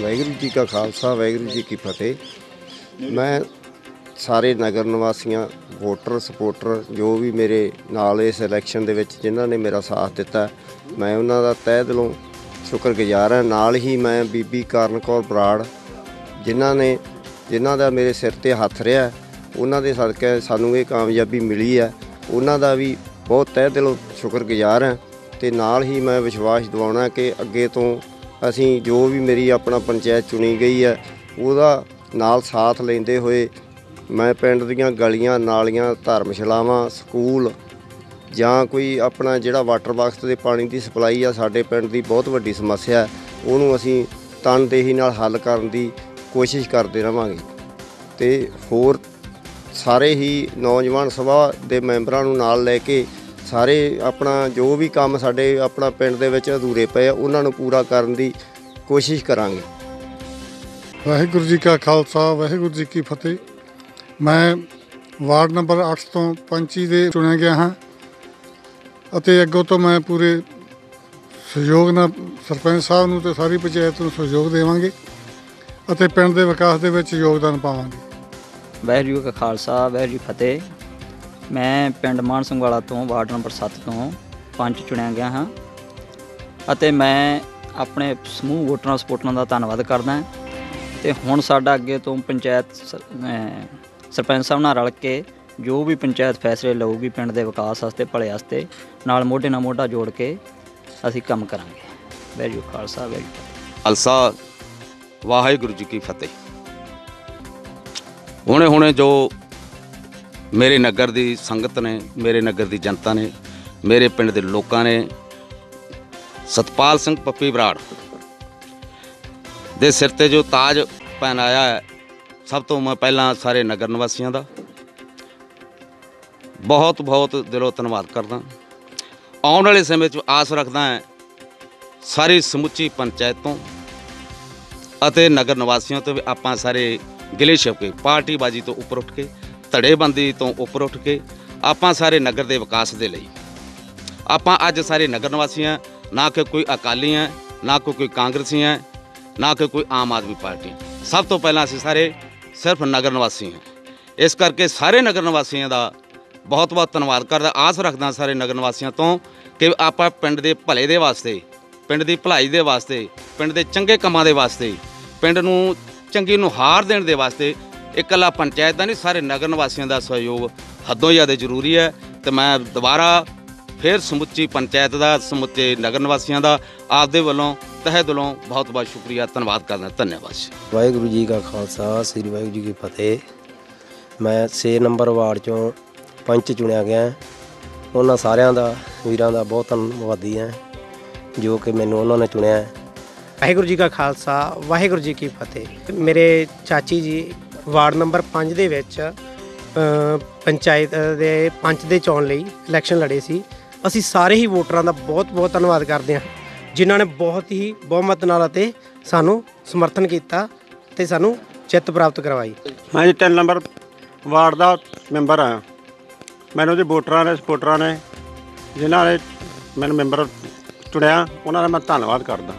ਵਾਹਿਗੁਰੂ ਜੀ ਕਾ ਖਾਲਸਾ, ਵਾਹਿਗੁਰੂ ਜੀ ਕੀ ਫਤਿਹ। ਮੈਂ ਸਾਰੇ ਨਗਰ ਨਿਵਾਸੀਆਂ, ਵੋਟਰ ਸਪੋਰਟਰ ਜੋ ਵੀ ਮੇਰੇ ਨਾਲ ਇਸ ਇਲੈਕਸ਼ਨ ਦੇ ਵਿੱਚ ਜਿਨ੍ਹਾਂ ਨੇ ਮੇਰਾ ਸਾਥ ਦਿੱਤਾ, ਮੈਂ ਉਹਨਾਂ ਦਾ ਤਹਿ ਦਿਲੋਂ ਸ਼ੁਕਰਗੁਜ਼ਾਰ ਹਾਂ। ਨਾਲ ਹੀ ਮੈਂ ਬੀਬੀ ਕਾਰਨ ਕੌਰ ਬਰਾੜ, ਜਿਨ੍ਹਾਂ ਨੇ, ਜਿਨ੍ਹਾਂ ਦਾ ਮੇਰੇ ਸਿਰ ਤੇ ਹੱਥ ਰਿਹਾ, ਉਹਨਾਂ ਦੇ ਸਦਕਾ ਸਾਨੂੰ ਇਹ ਕਾਮਯਾਬੀ ਮਿਲੀ ਹੈ। ਉਹਨਾਂ ਦਾ ਵੀ ਬਹੁਤ ਤਹਿ ਦਿਲੋਂ ਸ਼ੁਕਰਗੁਜ਼ਾਰ ਹਾਂ ਤੇ ਨਾਲ ਹੀ ਮੈਂ ਵਿਸ਼ਵਾਸ ਦਿਵਾਉਣਾ ਕਿ ਅੱਗੇ ਤੋਂ ਅਸੀਂ ਜੋ ਵੀ ਮੇਰੀ ਆਪਣਾ ਪੰਚਾਇਤ ਚੁਣੀ ਗਈ ਹੈ, ਉਹਦਾ ਨਾਲ ਸਾਥ ਲੈਂਦੇ ਹੋਏ ਮੈਂ ਪਿੰਡ ਦੀਆਂ ਗਲੀਆਂ, ਨਾਲੀਆਂ ਧਰਮਸ਼ਾਲਾਵਾਂ ਸਕੂਲ ਜਾਂ ਕੋਈ ਆਪਣਾ ਜਿਹੜਾ ਵਾਟਰ ਬਾਕਸ ਦੇ ਪਾਣੀ ਦੀ ਸਪਲਾਈ ਆ ਸਾਡੇ ਪਿੰਡ ਦੀ ਬਹੁਤ ਵੱਡੀ ਸਮੱਸਿਆ ਹੈ, ਉਹਨੂੰ ਅਸੀਂ ਤਨਦੇਹੀ ਨਾਲ ਹੱਲ ਕਰਨ ਦੀ ਕੋਸ਼ਿਸ਼ ਕਰਦੇ ਰਵਾਂਗੇ। ਤੇ ਹੋਰ ਸਾਰੇ ਹੀ ਨੌਜਵਾਨ ਸਭਾ ਦੇ ਮੈਂਬਰਾਂ ਨੂੰ ਨਾਲ ਲੈ ਕੇ ਸਾਰੇ ਆਪਣਾ ਜੋ ਵੀ ਕੰਮ ਸਾਡੇ ਆਪਣਾ ਪਿੰਡ ਦੇ ਵਿੱਚ ਅਧੂਰੇ ਪਏ ਆ ਉਹਨਾਂ ਨੂੰ ਪੂਰਾ ਕਰਨ ਦੀ ਕੋਸ਼ਿਸ਼ ਕਰਾਂਗੇ। ਵਾਹਿਗੁਰੂ ਜੀ ਕਾ ਖਾਲਸਾ ਵਾਹਿਗੁਰੂ ਜੀ ਕੀ ਫਤਿਹ। ਮੈਂ ਵਾਰਡ ਨੰਬਰ 8 ਤੋਂ ਪੰਚੀ ਦੇ ਚੁਣਿਆ ਗਿਆ ਹਾਂ ਅਤੇ ਅੱਗੋਂ ਤੋਂ ਮੈਂ ਪੂਰੇ ਸਹਿਯੋਗ ਨਾਲ ਸਰਪੰਚ ਸਾਹਿਬ ਨੂੰ ਤੇ ਸਾਰੀ ਪੰਚਾਇਤ ਨੂੰ ਸਹਿਯੋਗ ਦੇਵਾਂਗੇ ਅਤੇ ਪਿੰਡ ਦੇ ਵਿਕਾਸ ਦੇ ਵਿੱਚ ਯੋਗਦਾਨ ਪਾਵਾਂਗੇ। ਵਾਹਿਗੁਰੂ ਕਾ ਖਾਲਸਾ ਵਾਹਿਗੁਰੂ ਫਤਿਹ। ਮੈਂ ਪਿੰਡ ਮਾਨ ਸਿੰਘ ਤੋਂ, ਵਾਰਡ ਨੰਬਰ 7 ਤੋਂ ਪੰਚ ਚੁਣਿਆ ਗਿਆ ਹਾਂ ਅਤੇ ਮੈਂ ਆਪਣੇ ਸਮੂਹ ਵੋਟਰਾਂ ਸਪੋਰਟਰਾਂ ਦਾ ਧੰਨਵਾਦ ਕਰਦਾ ਤੇ ਹੁਣ ਸਾਡਾ ਅੱਗੇ ਤੋਂ ਪੰਚਾਇਤ ਸਰਪੰਚ ਸਾਹਿਬ ਨਾਲ ਰਲ ਕੇ ਜੋ ਵੀ ਪੰਚਾਇਤ ਫੈਸਲੇ ਲਊਗੀ ਪਿੰਡ ਦੇ ਵਿਕਾਸ ਵਾਸਤੇ, ਭਲੇ ਵਾਸਤੇ, ਨਾਲ ਮੋਢੇ ਨਾਲ ਮੋਢਾ ਜੋੜ ਕੇ ਅਸੀਂ ਕੰਮ ਕਰਾਂਗੇ। ਵਾਹਿਗੁਰੂ ਜੀ ਖਾਲਸਾ ਵਾਹਿਗੁਰੂ ਜੀ ਖਾਲਸਾ, ਵਾਹਿਗੁਰੂ ਜੀ ਕੀ ਫਤਿਹ। ਹੁਣੇ ਹੁਣੇ ਜੋ ਮੇਰੇ ਨਗਰ ਦੀ ਸੰਗਤ ਨੇ, ਮੇਰੇ ਨਗਰ ਦੀ ਜਨਤਾ ਨੇ, ਮੇਰੇ ਪਿੰਡ ਦੇ ਲੋਕਾਂ ਨੇ, ਸਤਪਾਲ ਸਿੰਘ ਪੱਪੀ ਬਰਾੜ ਦੇ ਸਿਰ ਤੇ ਜੋ ਤਾਜ ਪਹਿਨਾਇਆ ਹੈ, ਸਭ ਤੋਂ ਮੈਂ, ਪਹਿਲਾਂ ਸਾਰੇ ਨਗਰ ਨਿਵਾਸੀਆਂ ਦਾ ਬਹੁਤ ਬਹੁਤ ਦਿਲੋਂ ਧੰਨਵਾਦ ਕਰਦਾ। ਆਉਣ ਵਾਲੇ ਸਮੇਂ 'ਚ ਆਸ ਰੱਖਦਾ ਹਾਂ ਸਾਰੀ ਸਮੁੱਚੀ ਪੰਚਾਇਤ ਤੋਂ ਅਤੇ ਨਗਰ ਨਿਵਾਸੀਆਂ ਤੋਂ ਵੀ ਆਪਾਂ ਸਾਰੇ ਗਿਲੇ ਛਿਪ ਕੇ ਪਾਰਟੀਬਾਜ਼ੀ ਤੋਂ ਉੱਪਰ ਉੱਠ ਕੇ ਧੜੇਬੰਦੀ ਤੋਂ ਉੱਪਰ ਉੱਠ ਕੇ ਆਪਾਂ ਸਾਰੇ ਨਗਰ ਦੇ ਵਿਕਾਸ ਦੇ ਲਈ। ਆਪਾਂ ਅੱਜ ਸਾਰੇ ਨਗਰ ਨਿਵਾਸੀ ਹਾਂ ਨਾ ਕਿ ਕੋਈ ਅਕਾਲੀ ਹੈ ਨਾ ਕਿ ਕੋਈ ਕਾਂਗਰਸੀ ਹੈ ਨਾ ਕਿ ਕੋਈ ਆਮ ਆਦਮੀ ਪਾਰਟੀ। ਸਭ ਤੋਂ ਪਹਿਲਾਂ ਅਸੀਂ ਸਾਰੇ ਸਿਰਫ ਨਗਰ ਨਿਵਾਸੀ ਹਾਂ। ਇਸ ਕਰਕੇ ਸਾਰੇ ਨਗਰ ਨਿਵਾਸੀਆਂ ਦਾ ਬਹੁਤ ਬਹੁਤ ਧੰਨਵਾਦ ਕਰਦਾ। ਆਸ ਰੱਖਦਾ ਸਾਰੇ ਨਗਰ ਨਿਵਾਸੀਆਂ ਤੋਂ ਕਿ ਆਪਾਂ ਪਿੰਡ ਦੇ ਭਲੇ ਦੇ ਵਾਸਤੇ, ਪਿੰਡ ਦੀ ਭਲਾਈ ਦੇ ਵਾਸਤੇ, ਪਿੰਡ ਦੇ ਚੰਗੇ ਕੰਮਾਂ ਦੇ ਵਾਸਤੇ, ਪਿੰਡ ਨੂੰ ਚੰਗੀ ਨੁਹਾਰ ਦੇਣ ਦੇ ਵਾਸਤੇ ਇਕੱਲਾ ਪੰਚਾਇਤ ਦਾ ਨਹੀਂ ਸਾਰੇ ਨਗਰ ਨਿਵਾਸੀਆਂ ਦਾ ਸਹਿਯੋਗ ਹੱਦੋਂ ਜ਼ਿਆਦਾ ਜ਼ਰੂਰੀ ਹੈ ਤੇ ਮੈਂ ਦੁਬਾਰਾ ਫਿਰ ਸਮੁੱਚੀ ਪੰਚਾਇਤ ਦਾ ਸਮੁੱਚੇ ਨਗਰ ਨਿਵਾਸੀਆਂ ਦਾ ਆਪਦੇ ਵੱਲੋਂ ਤਹਿ ਦਿਲੋਂ ਬਹੁਤ ਬਹੁਤ ਸ਼ੁਕਰੀਆ ਧੰਨਵਾਦ ਕਰਦਾ ਧੰਨਵਾਦ ਵਾਹਿਗੁਰੂ ਜੀ ਕਾ ਖਾਲਸਾ ਸ੍ਰੀ ਵਾਹਿਗੁਰੂ ਜੀ ਕੀ ਫਤਿਹ ਮੈਂ 6 ਨੰਬਰ ਵਾਰਡ ਚੋਂ ਪੰਚ ਚੁਣਿਆ ਗਿਆ ਹਾਂ। ਉਹਨਾਂ ਸਾਰਿਆਂ ਦਾ ਵੀਰਾਂ ਦਾ ਬਹੁਤ ਧੰਨਵਾਦੀ ਹਾਂ ਜੋ ਕਿ ਮੈਨੂੰ ਉਹਨਾਂ ਨੇ ਚੁਣਿਆ ਹੈ। ਵਾਹਿਗੁਰੂ ਜੀ ਕਾ ਖਾਲਸਾ ਵਾਹਿਗੁਰੂ ਜੀ ਕੀ ਫਤਿਹ ਮੇਰੇ ਚਾਚੀ ਜੀ ਵਾਰਡ ਨੰਬਰ 5 ਦੇ ਵਿੱਚ ਪੰਚਾਇਤ ਦੇ ਪੰਚ ਦੇ ਚੋਣ ਲਈ ਇਲੈਕਸ਼ਨ ਲੜੇ ਸੀ। ਅਸੀਂ ਸਾਰੇ ਹੀ ਵੋਟਰਾਂ ਦਾ ਬਹੁਤ ਬਹੁਤ ਧੰਨਵਾਦ ਕਰਦੇ ਹਾਂ, ਜਿਨ੍ਹਾਂ ਨੇ ਬਹੁਤ ਹੀ ਬਹੁਮਤ ਨਾਲ ਅਤੇ ਸਾਨੂੰ ਸਮਰਥਨ ਕੀਤਾ ਤੇ ਸਾਨੂੰ ਜਿੱਤ ਪ੍ਰਾਪਤ ਕਰਵਾਈ। ਮੈਂ ਜੀ 3 ਨੰਬਰ ਵਾਰਡ ਦਾ ਮੈਂਬਰ ਹਾਂ। ਮੈਨੂੰ ਜੀ ਵੋਟਰਾਂ ਨੇ ਸਪੋਰਟਰਾਂ ਨੇ, ਜਿਨ੍ਹਾਂ ਨੇ ਮੈਨੂੰ ਮੈਂਬਰ ਚੁਣਿਆ, ਉਹਨਾਂ ਦਾ ਮੈਂ ਧੰਨਵਾਦ ਕਰਦਾ।